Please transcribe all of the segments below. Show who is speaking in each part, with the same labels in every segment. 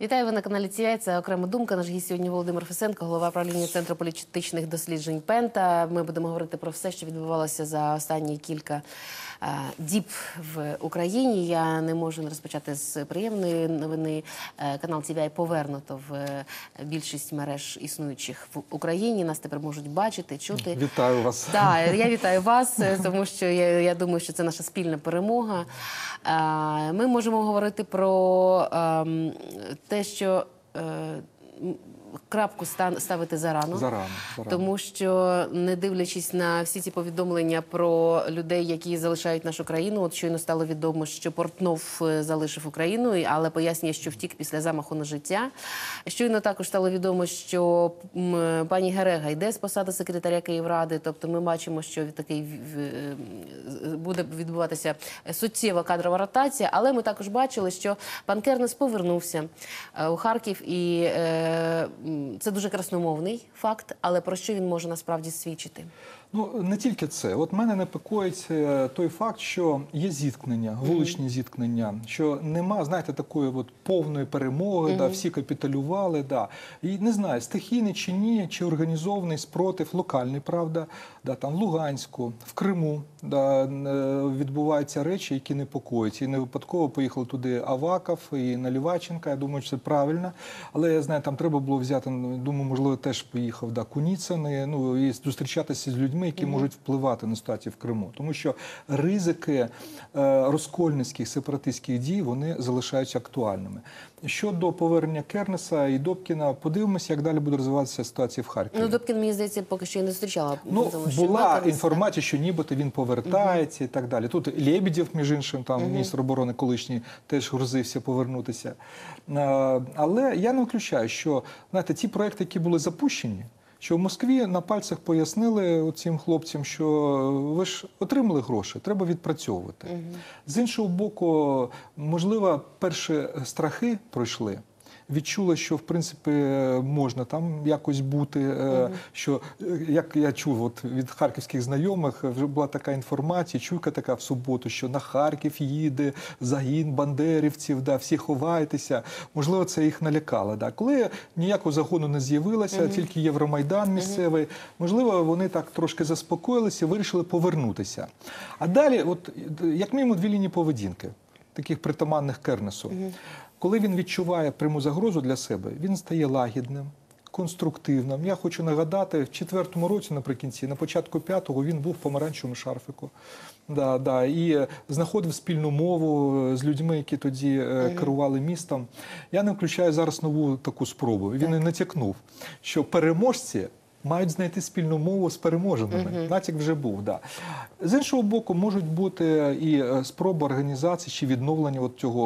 Speaker 1: Вітаю ви на каналі ТІАЙ. Це окрема думка. Наш гість сьогодні Володимир Фесенко, голова правління Центру політичних досліджень Пента. Ми будемо говорити про все, що відбувалося за останні кілька діб в Україні. Я не можу не розпочати з приємної новини. Е, Канал ТІАЙ повернуто в е, більшість мереж існуючих в Україні. Нас тепер можуть бачити, чути.
Speaker 2: Вітаю вас.
Speaker 1: Так, я вітаю вас, е, тому що я, я думаю, що це наша спільна перемога. Е, Ми можемо говорити про ем, те, що е, крапку ставити зарано.
Speaker 2: Зарано, зарано.
Speaker 1: Тому що, не дивлячись на всі ці повідомлення про людей, які залишають нашу країну, от щойно стало відомо, що Портнов е, залишив Україну, але пояснює, що втік після замаху на життя. Щойно також стало відомо, що пані Герега йде з посади секретаря Київради. Тобто, ми бачимо, що такий е, буде відбуватися суттєва кадрова ротація. Але ми також бачили, що пан Кернес повернувся е, у Харків, і е, це дуже красномовний факт. Але про що він може насправді свідчити?
Speaker 2: Ну не тільки це. От мене непокоїть той факт, що є зіткнення, вуличні зіткнення, що нема, знаєте, такої от повної перемоги, да, всі капітулювали. Да. І не знаю, стихійний чи ні, чи організований спротив, локальний, правда, да, там в Луганську, в Криму да, е, відбуваються речі, які непокоїть. І не випадково поїхали туди Аваков і Наліваченка. Я думаю, що це правильно. Але я знаю, там треба було взяти, ну, думаю, можливо, теж поїхав да, Куніцин, ну, і зустрічатися з людьми, які можуть впливати на ситуацію в Криму. Тому що ризики е, розкольницьких сепаратистських дій вони залишаються актуальними. Щодо повернення Кернеса і Добкіна, подивимося, як далі буде розвиватися ситуація в Харкові.
Speaker 1: Ну, Добкін, мені здається, поки що я не зустрічала.
Speaker 2: Ну,
Speaker 1: Тому що
Speaker 2: була інформація, що нібито він повертається і так далі. Тут Лебедєв, між іншим, там міністр оборони колишній теж грозився повернутися. Е, Але я не виключаю, що знаєте, ті проекти, які були запущені, що в Москві на пальцях пояснили цим хлопцям, що ви ж отримали гроші, треба відпрацьовувати. З іншого боку, можливо, перші страхи пройшли. Відчула, що в принципі можна там якось бути. е, Що е, як я чув, от від харківських знайомих вже була така інформація, чуйка така в суботу, що на Харків їде загін бандерівців, да, всі ховайтеся. Можливо, це їх налякало. Да. Коли ніякого загону не з'явилося, тільки Євромайдан місцевий, можливо, вони так трошки заспокоїлися, вирішили повернутися. А далі, от як мінімум, дві лінії поведінки, таких притаманних Кернесу. Коли він відчуває пряму загрозу для себе, він стає лагідним, конструктивним. Я хочу нагадати, в четвертому році, наприкінці, на початку п'ятого, він був в помаранчевому шарфику. Да, да, і знаходив спільну мову е, з людьми, які тоді е, керували містом. Я не включаю зараз нову таку спробу. Він і натякнув, що переможці. Мають знайти спільну мову з переможеними. Натяк вже був. Да. З іншого боку, можуть бути і е, спроби організації чи відновлення от цього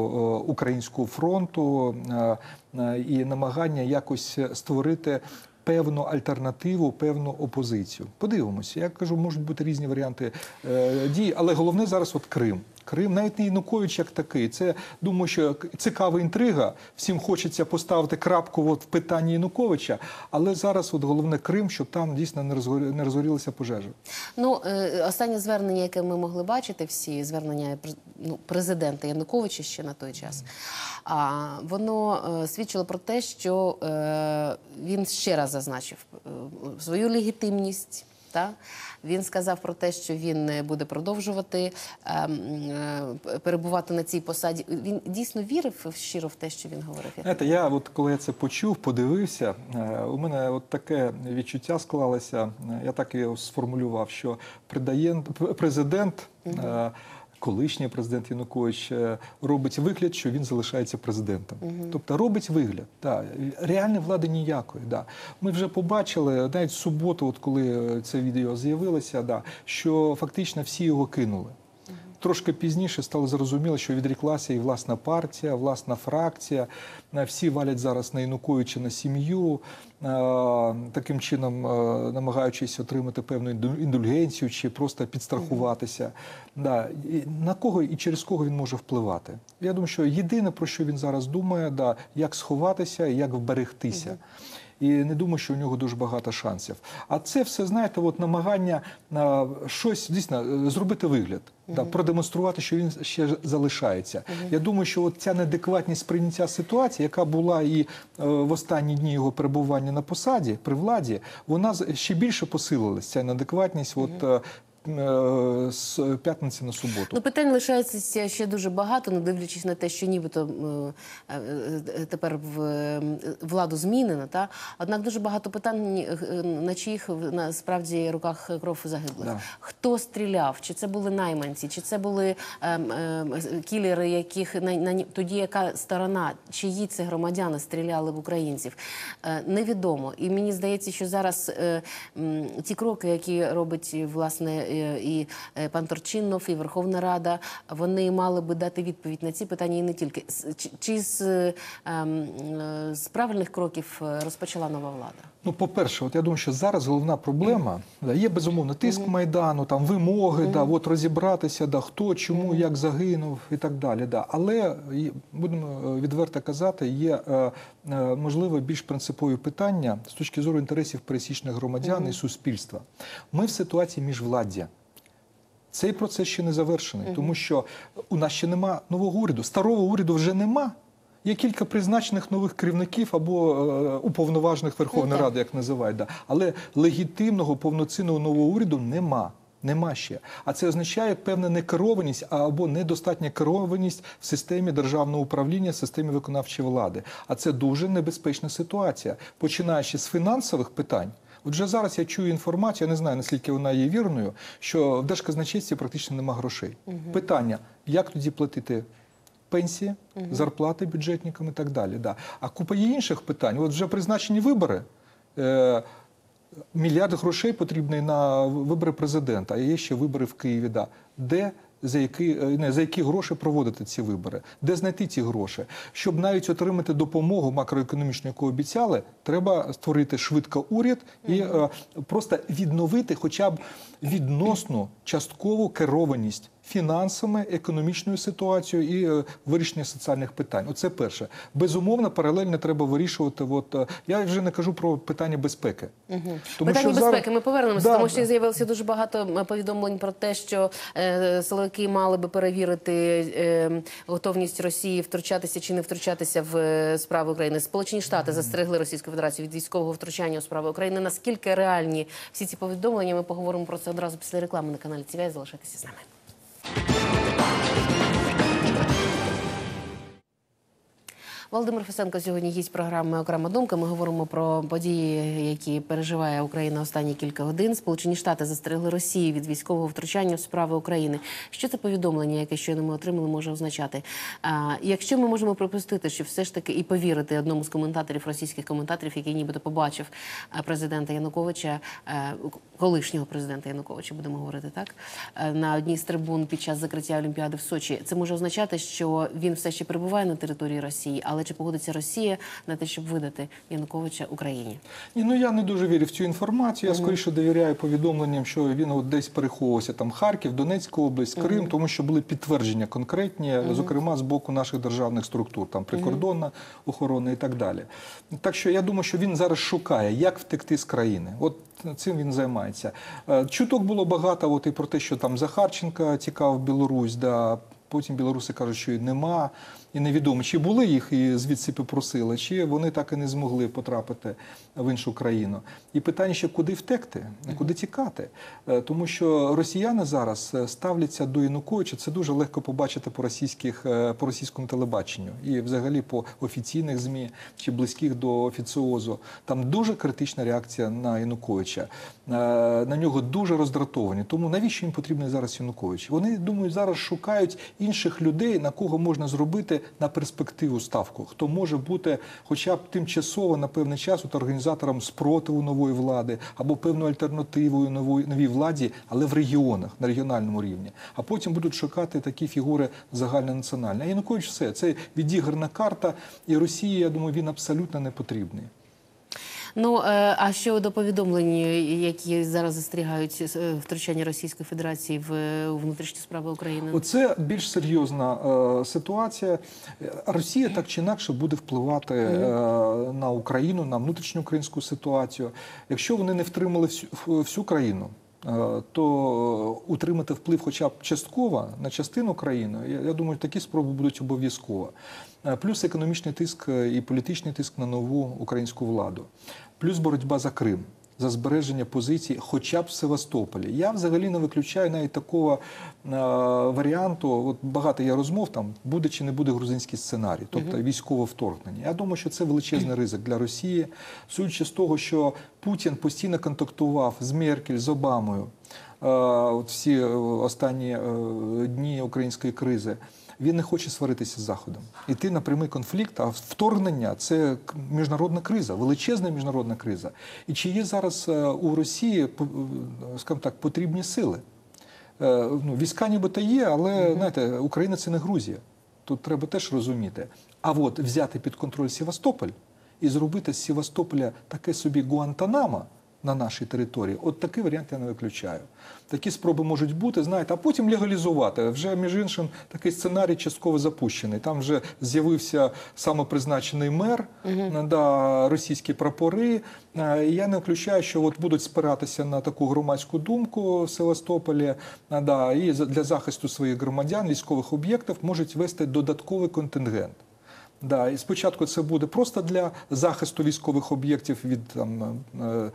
Speaker 2: е, українського фронту е, е, і намагання якось створити певну альтернативу, певну опозицію. Подивимося. Я кажу, можуть бути різні варіанти е, дій, але головне зараз от Крим. Крим, навіть не Янукович як такий. Це думаю, що цікава інтрига. Всім хочеться поставити крапку от в питанні Януковича, але зараз от головне Крим, щоб там дійсно не розгорі- не розгорілася пожежа.
Speaker 1: Ну, е, останнє звернення, яке ми могли бачити, всі звернення ну, президента Януковича ще на той час, а, воно е, свідчило про те, що е, він ще раз зазначив свою легітимність. Та? Він сказав про те, що він не буде продовжувати ем, е, перебувати на цій посаді. Він дійсно вірив щиро в те, що він говорив. Я
Speaker 2: Знаєте, я от коли я це почув, подивився, е, у мене от таке відчуття склалося. е, Я так його сформулював, що президент. е, Колишній президент Янукович е, робить вигляд, що він залишається президентом. Тобто робить вигляд. Да. Реальної влади ніякої. Да. Ми вже побачили навіть в суботу, от коли е, це відео з'явилося, да, що фактично всі його кинули. Трошки пізніше стало зрозуміло, що відріклася і власна партія, власна фракція. Е, Всі валять зараз на Януковича на сім'ю, е, таким чином е, намагаючись отримати певну індульгенцію чи просто підстрахуватися. Да. І На кого і через кого він може впливати? Я думаю, що єдине про що він зараз думає, да, як сховатися і як вберегтися. І не думаю, що у нього дуже багато шансів. А це все, знаєте, от намагання а, щось дійсно зробити вигляд, да, продемонструвати, що він ще залишається. Я думаю, що от ця неадекватність прийняття ситуації, яка була і е, в останні дні його перебування на посаді при владі, вона ще більше посилилась. Ця неадекватність. От, е, е, з п'ятниці на суботу.
Speaker 1: Ну, питань лишається ще дуже багато, не дивлячись на те, що нібито е, е, е, тепер в е, владу змінено. Та? Однак дуже багато питань, е, на чиїх насправді руках кров загиблих.
Speaker 2: Да.
Speaker 1: Хто стріляв? Чи це були найманці, чи це були е, е, кілери, яких на, на, тоді яка сторона, чиї це громадяни стріляли в українців? Е, невідомо. І мені здається, що зараз е, м, ті кроки, які робить власне е, і е, пан Торчинов, і Верховна Рада, вони мали би дати відповідь на ці питання і не тільки чи, з, е, ем, е, з правильних кроків е, розпочала нова влада.
Speaker 2: Ну, по-перше, от я думаю, що зараз головна проблема да, є безумовно тиск майдану, там вимоги, да, от розібратися, да, хто, чому, як загинув і так далі. Да. Але будемо е, відверто казати, є е, е, можливо більш принципові питання з точки зору інтересів пересічних громадян і суспільства. Ми в ситуації міжвладдя. Цей процес ще не завершений, тому що у нас ще нема нового уряду. Старого уряду вже нема. Є кілька призначених нових керівників або е, уповноважених Верховної Ради, як називають. Да. Але легітимного повноцінного нового уряду нема. Нема ще. А це означає певна некерованість або недостатня керованість в системі державного управління, в системі виконавчої влади. А це дуже небезпечна ситуація, починаючи з фінансових питань. Отже, зараз я чую інформацію, я не знаю, наскільки вона є вірною, що в Держказначействі практично нема грошей. Питання, як тоді платити пенсії, зарплати бюджетникам і так далі. Да. А купа є інших питань. От вже призначені вибори. Е, Мільярд грошей потрібний на вибори президента, а є ще вибори в Києві. Да. Де за які, е, не, за які гроші проводити ці вибори? Де знайти ці гроші? Щоб навіть отримати допомогу макроекономічну, яку обіцяли, треба створити швидко уряд і е, просто відновити хоча б відносну часткову керованість фінансами, економічною ситуацією і е, вирішення соціальних питань. Оце перше. Безумовно, паралельно треба вирішувати. От е, я вже не кажу про питання безпеки. Тому
Speaker 1: Питання
Speaker 2: що
Speaker 1: безпеки.
Speaker 2: зараз-
Speaker 1: Ми повернемося,
Speaker 2: Да,
Speaker 1: тому що
Speaker 2: да.
Speaker 1: з'явилося дуже багато повідомлень про те, що е, силовики мали би перевірити е, готовність Росії втручатися чи не втручатися в е, справи України. Сполучені Штати застерегли Російську Федерацію від військового втручання у справи України. Наскільки реальні всі ці повідомлення? Ми поговоримо про це одразу після реклами на каналі ТВ. Залишайтеся з нами. Bye. Володимир Фесенко сьогодні гість програми Окрема думка. Ми говоримо про події, які переживає Україна останні кілька годин. Сполучені Штати застерегли Росію від військового втручання в справи України. Що це повідомлення, яке щойно ми отримали, може означати? А, якщо ми можемо припустити, що все ж таки і повірити одному з коментаторів, російських коментаторів, який нібито побачив президента Януковича, колишнього президента Януковича, будемо говорити так, на одній з трибун під час закриття Олімпіади в Сочі, це може означати, що він все ще перебуває на території Росії, але чи погодиться Росія на те, щоб видати Януковича Україні?
Speaker 2: Ні, ну я не дуже вірю в цю інформацію. Я скоріше довіряю повідомленням, що він от десь переховувався там Харків, Донецька область, Крим, тому що були підтвердження конкретні, зокрема з боку наших державних структур, там прикордонна охорона і так далі. Так що я думаю, що він зараз шукає, як втекти з країни. От цим він займається. Е, Чуток було багато, от і про те, що там Захарченка тікав в Білорусь, да. Потім білоруси кажуть, що і нема, і невідомо, чи були їх і звідси попросили, чи вони так і не змогли потрапити в іншу країну. І питання ще куди втекти, куди тікати. Е, Тому що росіяни зараз е, ставляться до Януковича. Це дуже легко побачити по російських е, по російському телебаченню і взагалі по офіційних змі чи близьких до офіціозу. Там дуже критична реакція на Януковича. На нього дуже роздратовані. Тому навіщо їм потрібний зараз Янукович? Вони думаю, зараз шукають інших людей, на кого можна зробити на перспективу ставку, хто може бути, хоча б тимчасово на певний час, от організатором спротиву нової влади або певною альтернативою нової новій владі, але в регіонах на регіональному рівні. А потім будуть шукати такі фігури загальнонаціональні. А Янукович все це відіграна карта, і Росії, я думаю, він абсолютно не потрібний.
Speaker 1: Ну е, а щодо повідомлень, які зараз застерігають е, втручання Російської Федерації в внутрішні справи України?
Speaker 2: Оце більш серйозна е, ситуація. Росія так чи інакше буде впливати е, на Україну, на внутрішню українську ситуацію. Якщо вони не втримали всю, всю країну, то утримати вплив хоча б частково на частину країни, я, думаю, такі спроби будуть обов'язково. Е, Плюс економічний тиск е, і політичний тиск на нову українську владу, плюс боротьба за Крим за збереження позицій, хоча б в Севастополі. Я взагалі не виключаю навіть такого е, варіанту. От багато є розмов там, буде чи не буде грузинський сценарій, тобто військове вторгнення. Я думаю, що це величезний ризик для Росії, судячи з того, що Путін постійно контактував з Меркель, з Обамою. Е, От всі е, останні е, дні української кризи. Він не хоче сваритися з Заходом, іти на прямий конфлікт. А вторгнення це міжнародна криза, величезна міжнародна криза. І чи є зараз е, у Росії, по- е, скажімо так, потрібні сили? Е, Ну, війська нібито є, але знаєте, Україна це не Грузія. Тут треба теж розуміти. А от взяти під контроль Севастополь і зробити з Севастополя таке собі Гуантанамо на нашій території, от такий варіант я не виключаю. Такі спроби можуть бути, знаєте, а потім легалізувати. Вже між іншим такий сценарій частково запущений. Там вже з'явився самопризначений мер, да, російські прапори. Е, Я не виключаю, що от будуть спиратися на таку громадську думку в Севастополі. е, Да, і для захисту своїх громадян, військових об'єктів можуть вести додатковий контингент. Да, і спочатку це буде просто для захисту військових об'єктів від там е, е,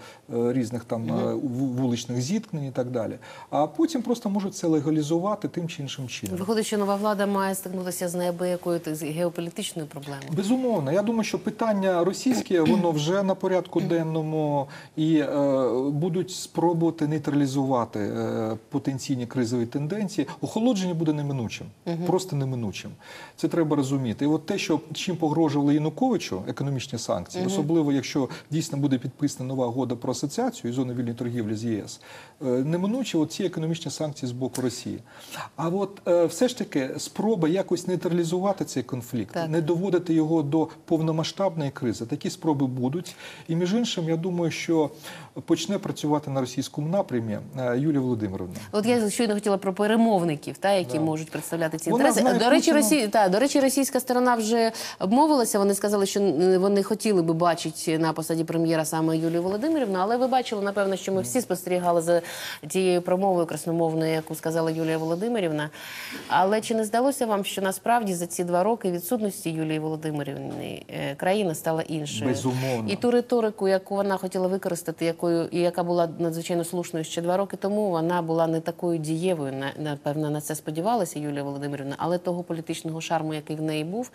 Speaker 2: різних там е, вуличних зіткнень і так далі. А потім просто можуть це легалізувати тим чи іншим чином.
Speaker 1: Виходить, що нова влада має стикнутися з неабиякою геополітичною проблемою.
Speaker 2: Безумовно, я думаю, що питання російське воно вже на порядку денному і е, будуть спробувати нейтралізувати е, потенційні кризові тенденції. Охолодження буде неминучим, просто неминучим. Це треба розуміти. І от те, що чим погрожували Януковичу економічні санкції, особливо якщо дійсно буде підписана нова угода про асоціацію і зону вільної торгівлі з ЄС, е, неминуче ці економічні санкції з боку Росії. А от е, все ж таки спроба якось нейтралізувати цей конфлікт,
Speaker 1: Так.
Speaker 2: не доводити його до повномасштабної кризи. Такі спроби будуть. І між іншим, я думаю, що почне працювати на російському напрямі е, Юлія Володимировна.
Speaker 1: От я щойно хотіла про перемовників, та які
Speaker 2: Да.
Speaker 1: можуть представляти ці
Speaker 2: Вона
Speaker 1: інтереси.
Speaker 2: знає
Speaker 1: До речі. Росія та до речі, російська сторона вже обмовилася. Вони сказали, що вони хотіли би бачити на посаді прем'єра саме Юлію Володимирівну. Але ви бачили, напевно, що ми всі спостерігали за тією промовою красномовною, яку сказала Юлія Володимирівна. Але чи не здалося вам, що насправді за ці два роки відсутності Юлії Володимирівни е, країна стала іншою?
Speaker 2: Безумовно.
Speaker 1: І ту риторику, яку вона хотіла використати, якою і яка була надзвичайно слушною ще два роки тому, вона була не такою дієвою. На- Напевно, на це сподівалася Юлія Володимирівна, але того політичного шарму, який в неї був,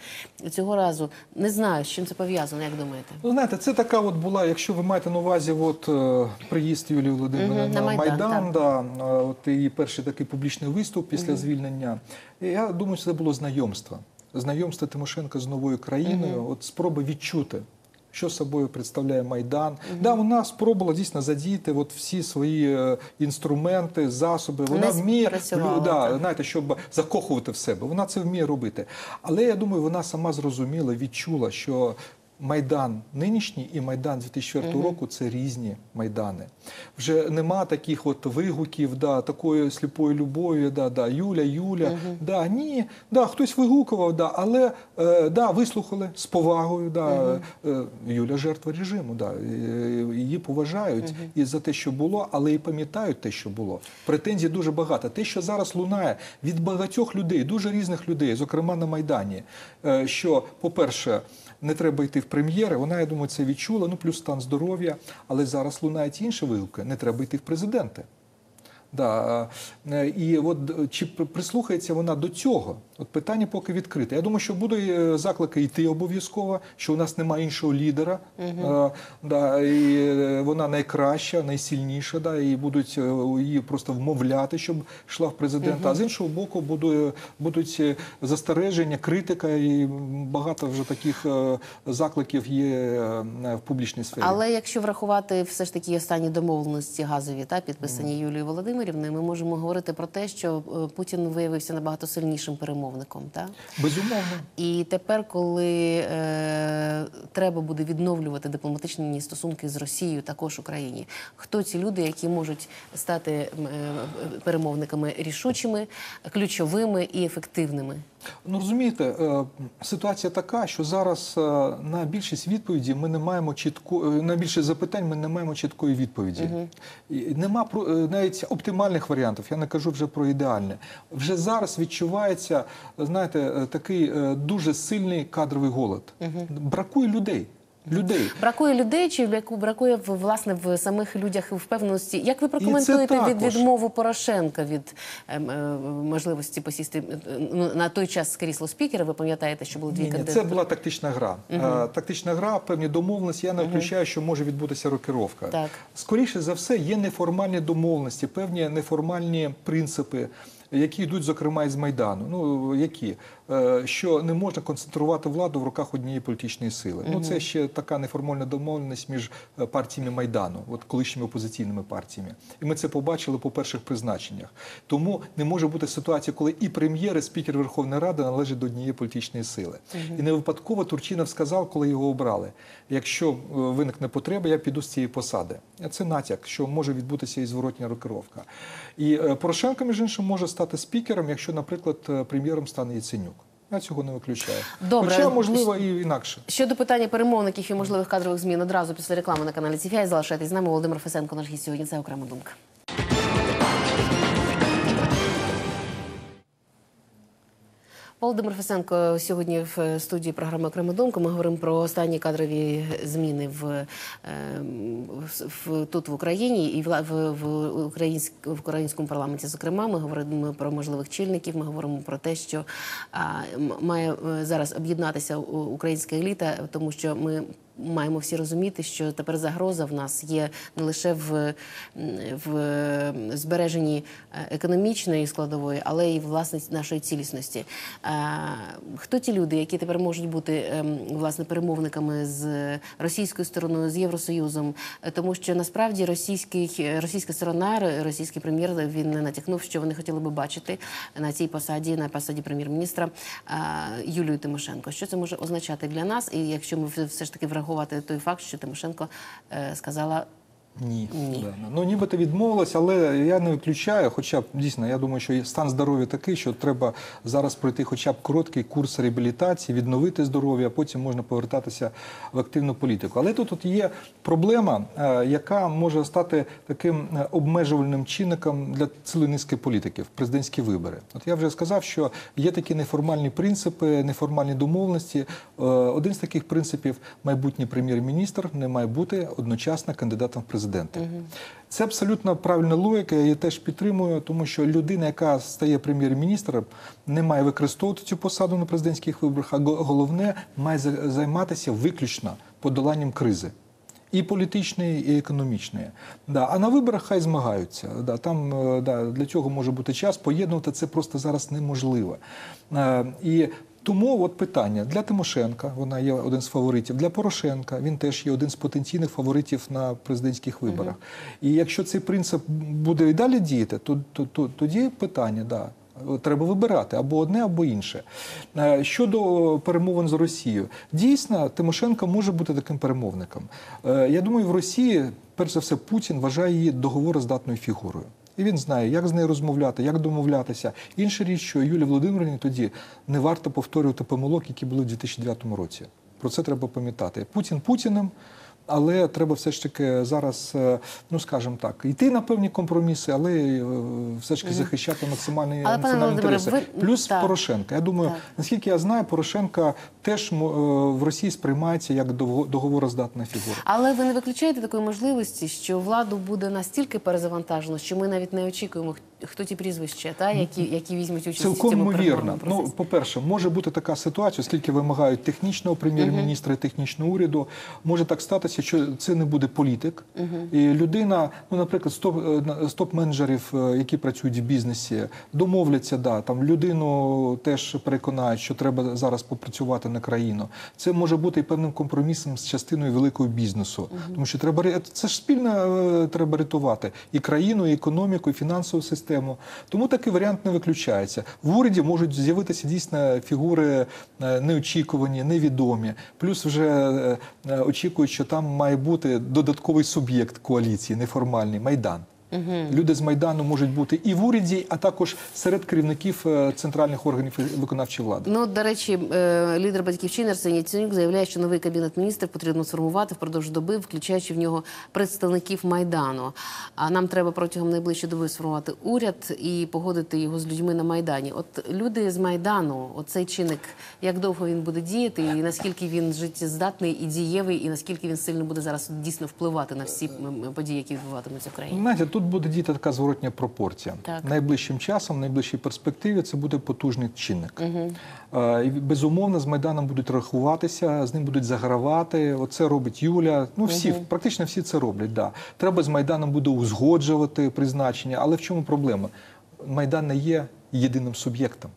Speaker 1: цього разу не знаю, з чим це пов'язано. Як думаєте?
Speaker 2: Ну, знаєте, це така от була, якщо ви маєте на увазі от, е, приїзд Юлії Володимирівни
Speaker 1: угу,
Speaker 2: на
Speaker 1: на
Speaker 2: Майдан,
Speaker 1: Майдан,
Speaker 2: да, от її перший такий публічний виступ після звільнення. Я думаю, це було знайомство. Знайомство Тимошенка з новою країною, от спроба відчути. Що собою представляє Майдан? Да, вона спробувала дійсно задіяти от всі свої е, інструменти, засоби. Вона
Speaker 1: Не
Speaker 2: вміє да, знаєте, щоб закохувати в себе. Вона це вміє робити. Але я думаю, вона сама зрозуміла, відчула, що Майдан нинішній і Майдан 2004 року це різні майдани. Вже нема таких от вигуків, да, такої сліпої любові, да, да, Юля, Юля. Да, ні, да, хтось вигукував, да, але е, да, вислухали з повагою. Да, е, Юля жертва режиму, да, її поважають і за те, що було, але і пам'ятають те, що було. Претензій дуже багато. Те, що зараз лунає від багатьох людей, дуже різних людей, зокрема на Майдані, е, що, по-перше, не треба йти в прем'єри. Вона, я думаю, це відчула. Ну плюс стан здоров'я. Але зараз лунають інші вигуки. Не треба йти в президенти. Да. е, І от е, чи прислухається вона до цього? От питання поки відкрите. Я думаю, що будуть е, заклики йти обов'язково, що у нас немає іншого лідера. Е, Да, і е, вона найкраща, найсильніша, да, і будуть її просто вмовляти, щоб йшла в президента. А з іншого боку, будуть е, застереження, критика, і багато вже таких закликів є в публічній сфері.
Speaker 1: Але якщо врахувати все ж таки останні домовленості газові та підписані Юлією Володимирівною, ми можемо говорити про те, що Путін виявився набагато сильнішим перемовником. Перемовником. Так?
Speaker 2: Безумовно.
Speaker 1: І тепер, коли е, треба буде відновлювати дипломатичні стосунки з Росією, також Україні, хто ці люди, які можуть стати е, перемовниками рішучими, ключовими і ефективними?
Speaker 2: Ну розумієте, е, ситуація така, що зараз е, на більшість відповіді ми не маємо чітко е, на більшість запитань ми не маємо чіткої відповіді. Угу. Нема навіть оптимальних варіантів. Я не кажу вже про ідеальне. Вже зараз відчувається, знаєте, такий дуже сильний кадровий голод. Бракує людей. Людей.
Speaker 1: Бракує людей, чи бракує власне в самих людях впевненості? Як ви прокоментуєте від відмову Порошенка від ем, е, можливості посісти е, ну, на той час крісло спікера? Ви пам'ятаєте, що були дві кандидатури?
Speaker 2: це була тактична гра. Е, Тактична гра, певні домовленості. Я не виключаю, що може відбутися рокировка.
Speaker 1: Так.
Speaker 2: Скоріше за все, є неформальні домовленості, певні неформальні принципи. Які йдуть, зокрема, із Майдану. Ну які Е, що не можна концентрувати владу в руках однієї політичної сили. Ну це ще така неформальна домовленість між е, партіями Майдану, от колишніми опозиційними партіями. І ми це побачили по перших призначеннях. Тому не може бути ситуація, коли і прем'єр, і спікер Верховної Ради належать до однієї політичної сили. І не випадково Турчинов сказав, коли його обрали: якщо е, виникне потреба, я піду з цієї посади. Це натяк, що може відбутися і зворотня рокировка. І е, Порошенко, між іншим, може стати спікером, якщо, наприклад, е, прем'єром стане Яценюк. Я цього не виключаю.
Speaker 1: Добре.
Speaker 2: Хоча, можливо, і інакше.
Speaker 1: Щодо питання перемовників і можливих кадрових змін одразу після реклами на каналі TVI залишайтесь з нами. Володимир Фесенко, наш гість сьогодні. Це окрема думка. Володимир Фесенко сьогодні в студії програми Окрема думка. Ми говоримо про останні кадрові зміни в, е, в, тут в Україні і в, в, українськ, в українському парламенті. Зокрема, ми говоримо про можливих чільників. Ми говоримо про те, що а, має е, зараз об'єднатися українська еліта, тому що ми. Маємо всі розуміти, що тепер загроза в нас є не лише в, в збереженні е, економічної складової, але й власне нашої цілісності. Е, Хто ті люди, які тепер можуть бути ем, власне перемовниками з російською стороною, з Євросоюзом? Е, Тому що насправді російський російська сторона, російський прем'єр він натякнув, що вони хотіли би бачити на цій посаді, на посаді прем'єр-міністра Юлію Тимошенко. Що це може означати для нас? І якщо ми все- ж таки врахувати той факт, що Тимошенко е, сказала
Speaker 2: Ні.
Speaker 1: Ні.
Speaker 2: Ну нібито відмовилась, але я не виключаю. Хоча б дійсно, я думаю, що стан здоров'я такий, що треба зараз пройти хоча б короткий курс реабілітації, відновити здоров'я, а потім можна повертатися в активну політику. Але тут, тут є проблема, е, яка може стати таким е, обмежувальним чинником для цілої низки політиків президентські вибори. От я вже сказав, що є такі неформальні принципи, неформальні домовленості. Е, Один з таких принципів майбутній прем'єр-міністр не має бути одночасно кандидатом в президенти. Це абсолютно правильна логіка. Я її теж підтримую, тому що людина, яка стає прем'єр-міністром, не має використовувати цю посаду на президентських виборах, а головне має займатися виключно подоланням кризи. І політичної, і економічної. Да. А на виборах хай змагаються. Да. Там е, да, для цього може бути час. Поєднувати це просто зараз неможливо. Е, І тому от питання для Тимошенка, вона є один з фаворитів. Для Порошенка він теж є один з потенційних фаворитів на президентських виборах. І якщо цей принцип буде і далі діяти, то, то, то тоді питання, да. Треба вибирати або одне, або інше. Е, Щодо перемовин з Росією, дійсно, Тимошенко може бути таким перемовником. Е, Я думаю, в Росії, перш за все, Путін вважає її договороздатною фігурою. І він знає, як з нею розмовляти, як домовлятися. Інша річ, що Юлі Володимирівні тоді не варто повторювати помилок, які були в 2009 році. Про це треба пам'ятати. Путін Путіним. Але треба все ж таки зараз, е, ну скажімо так, йти на певні компроміси, але е, все ж таки захищати максимальні
Speaker 1: Але,
Speaker 2: національні інтереси.
Speaker 1: ви-
Speaker 2: Плюс
Speaker 1: так.
Speaker 2: Порошенка. Я думаю,
Speaker 1: Так.
Speaker 2: наскільки я знаю, Порошенка теж е, в Росії сприймається як договороздатна фігура.
Speaker 1: Але ви не виключаєте такої можливості, що владу буде настільки перезавантажено, що ми навіть не очікуємо, хто ті прізвища, та які, які візьмуть участь в
Speaker 2: Цілком
Speaker 1: цьому
Speaker 2: ймовірно. Ну, по-перше, може бути така ситуація, оскільки вимагають технічного прем'єр-міністра і технічного уряду. Може так статися, що це не буде політик. І людина, ну, наприклад, е, з топ-менеджерів, е, які працюють в бізнесі, домовляться, да, там людину теж переконають, що треба зараз попрацювати на країну. Це може бути і певним компромісом з частиною великого бізнесу. Тому що треба ре- це ж спільно е, треба рятувати і країну, і економіку, і фінансову систему. Тому такий варіант не виключається. В уряді можуть з'явитися дійсно фігури неочікувані, невідомі. Плюс вже очікують, що там має бути додатковий суб'єкт коаліції, неформальний майдан. Люди з майдану можуть бути і в уряді, а також серед керівників е, центральних органів виконавчої влади.
Speaker 1: Ну, до речі, е, лідер батьківщини Арсеній Яценюк заявляє, що новий кабінет міністрів потрібно сформувати впродовж доби, включаючи в нього представників майдану. А нам треба протягом найближчої доби сформувати уряд і погодити його з людьми на майдані. От люди з майдану, оцей чинник, як довго він буде діяти, і наскільки він життєздатний і дієвий, і наскільки він сильно буде зараз дійсно впливати на всі події, які відбуватимуться в країні.
Speaker 2: Знаєте, тут буде діяти така зворотня пропорція.
Speaker 1: Так.
Speaker 2: Найближчим часом, в найближчій перспективі це буде потужний чинник. І безумовно з Майданом будуть рахуватися, з ним будуть загравати. Оце робить Юля. Ну всі, практично всі це роблять. Да. Треба з Майданом буде узгоджувати призначення. Але в чому проблема? Майдан не є єдиним суб'єктом.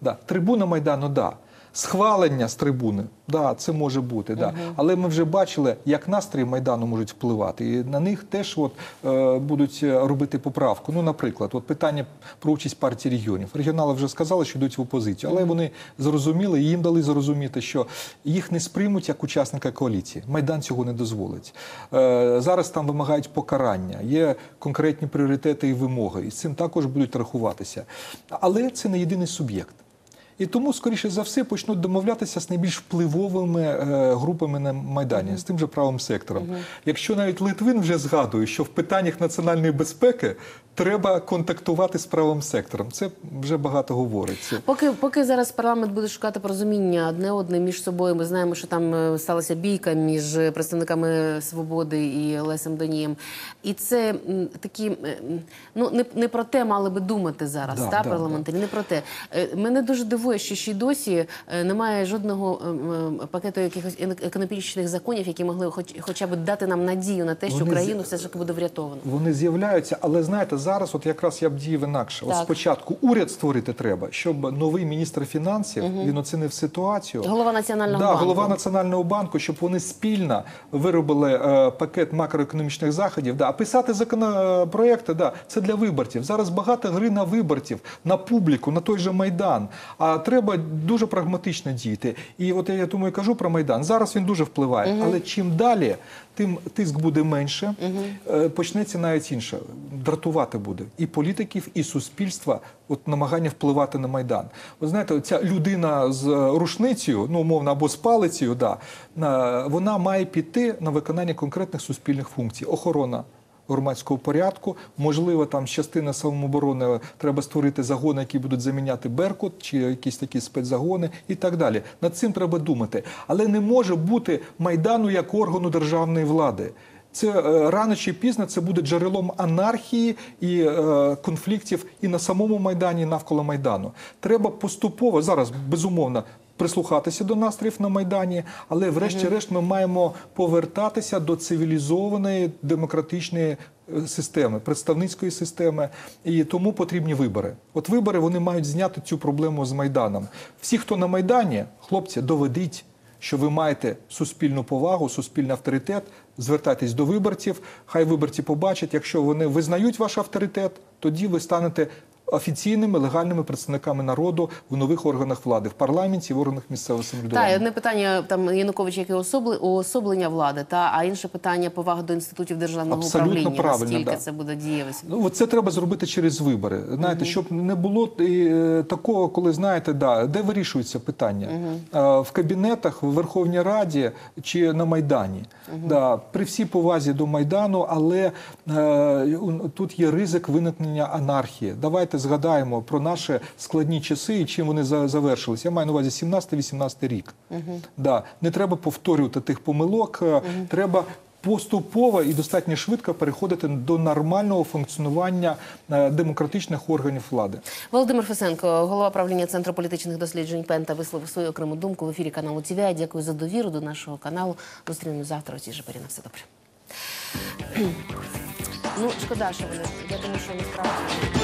Speaker 2: Да. Трибуна Майдану, да. Схвалення з трибуни, да, це може бути, да. але ми вже бачили, як настрої майдану можуть впливати, і на них теж от, е, будуть е, робити поправку. Ну, наприклад, от питання про участь партії регіонів. Регіонали вже сказали, що йдуть в опозицію, але вони зрозуміли, і їм дали зрозуміти, що їх не сприймуть як учасника коаліції. Майдан цього не дозволить. Е, зараз там вимагають покарання, є конкретні пріоритети і вимоги, і з цим також будуть рахуватися. Але це не єдиний суб'єкт. І тому, скоріше за все, почнуть домовлятися з найбільш впливовими е, групами на Майдані, з тим же правим сектором. Якщо навіть Литвин вже згадує, що в питаннях національної безпеки треба контактувати з правим сектором, це вже багато говориться.
Speaker 1: Поки, поки зараз парламент буде шукати порозуміння одне одне між собою, ми знаємо, що там е, сталася бійка між представниками свободи і Олесем Донієм. І це такі е, ну не, не про те мали би думати зараз,
Speaker 2: Да,
Speaker 1: та
Speaker 2: да,
Speaker 1: парламентарі, не про те. Е, Мене дуже дивує, що ще й досі е, немає жодного пакету якихось економічних законів, які могли хоч, хоча б дати нам надію на те, що
Speaker 2: Вони з-
Speaker 1: країну все ж таки буде врятовано.
Speaker 2: Вони з'являються, але знаєте, зараз от якраз я б діяв інакше. От спочатку уряд створити треба, щоб новий міністр фінансів він оцінив ситуацію.
Speaker 1: Голова національного
Speaker 2: да,
Speaker 1: банку.
Speaker 2: голова національного банку, щоб вони спільно виробили е, пакет макроекономічних заходів. Да. А писати законопроекти, да, це для виборців. Зараз багато гри на виборців, на публіку, на той же майдан. А треба дуже прагматично діяти. І от я тому і кажу про майдан. Зараз він дуже впливає, але чим далі, тим тиск буде менше. Е, Почнеться навіть інше. Дратувати буде і політиків, і суспільства. От намагання впливати на майдан. Ви знаєте, ця людина з е, рушницею, ну умовно, або з палицею, да, вона має піти на виконання конкретних суспільних функцій. Охорона громадського порядку. Можливо, там з частини самооборони треба створити загони, які будуть заміняти Беркут чи якісь такі спецзагони і так далі. Над цим треба думати. Але не може бути майдану як органу державної влади. Це е, рано чи пізно це буде джерелом анархії і е, конфліктів і на самому майдані, і навколо майдану. Треба поступово зараз безумовно. Прислухатися до настроїв на майдані, але врешті-решт ми маємо повертатися до цивілізованої демократичної е, системи, представницької системи, і тому потрібні вибори. От вибори вони мають зняти цю проблему з майданом. Всі, хто на майдані, хлопці, доведіть що ви маєте суспільну повагу, суспільний авторитет, звертайтесь до виборців. Хай виборці побачать, якщо вони визнають ваш авторитет, тоді ви станете офіційними легальними представниками народу в нових органах влади, в парламенті, в органах місцевого
Speaker 1: Так, одне питання там Янукович, яке особли, уособлення влади, та а інше питання повага до інститутів державного
Speaker 2: Абсолютно
Speaker 1: управління.
Speaker 2: правильно,
Speaker 1: Наскільки
Speaker 2: да.
Speaker 1: це буде дієвість?
Speaker 2: Ну, це треба зробити через вибори. Знаєте, щоб не було е, такого, коли знаєте, да, де вирішується питання Е, в кабінетах, в Верховній Раді чи на Майдані. Да, при всій повазі до Майдану, але е, тут є ризик виникнення анархії. Давайте згадаємо про наші складні часи і чим вони за- завершилися. Я маю на увазі 17-18 рік. Да, не треба повторювати тих помилок, е, треба поступово і достатньо швидко переходити до нормального функціонування е, демократичних органів влади.
Speaker 1: Володимир Фесенко, голова правління Центру політичних досліджень Пента, висловив свою окрему думку в ефірі каналу ТВ. Дякую за довіру до нашого каналу. Зустрінемось завтра у цій же порі. На все добре. Ну, шкода, що вони. Я думаю, що насправді.